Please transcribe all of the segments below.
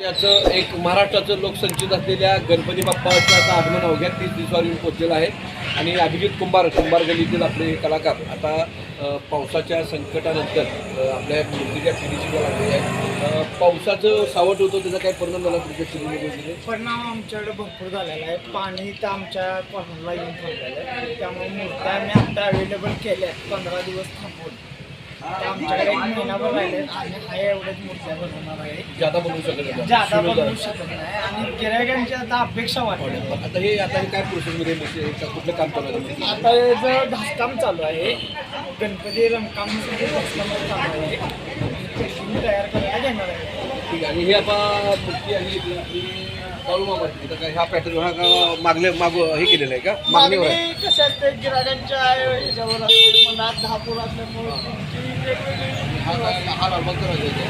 याचं एक महाराष्ट्राचं लोकसंचित असलेल्या गणपती बाप्पाचं आता आगमन अवघ्या तीस दिवसावर येऊन पोहोचलेलं आहे. आणि अभिजित कुंभार कुंभार गलीतील आपले कलाकार. आता पावसाच्या संकटानंतर आपल्या मूर्तीच्या फिनिशिंगला लागलेले आहेत पावसाचं सावट होतं त्याचा काय परिणाम झाला तुमच्या परिणाम आमच्याकडे भरपूर झालेला आहे. पाणी तर आमच्या कॉर्नरला येऊन थांबलेलं आहे. त्यामुळे मूर्त्या आम्ही आता अवेलेबल केल्या आहेत पंधरा दिवस थांबवून आणि हा जादा बनवू शकत नाही. जादा बनवू. शकत नाही. आणि गिरायकांची आता अपेक्षा वाढली आता हे आता हे काय प्रोसेसमध्ये कुठलं काम चालू आहे? आता हे जे ढासकाम चालू आहे गणपती रंगकामासाठी ढासकाम चालू आहे. तयार करायला घेणार आहे. ठीक आहे. आणि हे आता मूर्ती आहे ह्या पॅटर्न मागले माग हे केलेलं आहे का? मागणीवर आहे मागणी कसं असते गिरायकांच्या ह्याच्यावर असते मनात दहापूर असल्यामुळे हा. नॉर्मल करायचा.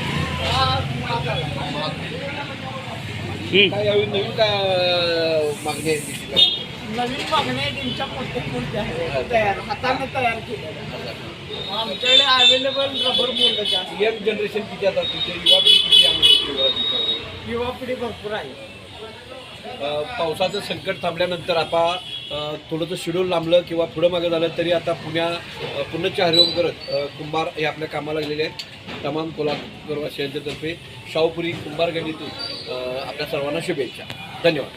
काय यावेळी नवीन काय मागणी आहे? नवीन त्यांच्या आहेत तयार हाताने तयार केलेल्या आमच्याकडे अवेलेबल रबर मूर्त्या जास्त. यंग जनरेशन किती आता तुमच्या युवा पिढी किती युवा पिढी भरपूर आहे. पावसाचं संकट थांबल्यानंतर आता थोडंसं शेड्यूल लांबलं किंवा पुढं मागं झालं तरी आता पुण्या पुनश्च हरिओम करत कुंभार हे आपल्या कामाला गेलेले आहेत. तमाम कोल्हापूरवासियांच्यातर्फे शाहूपुरी कुंभार गणीतून आपल्या सर्वांना शुभेच्छा. धन्यवाद.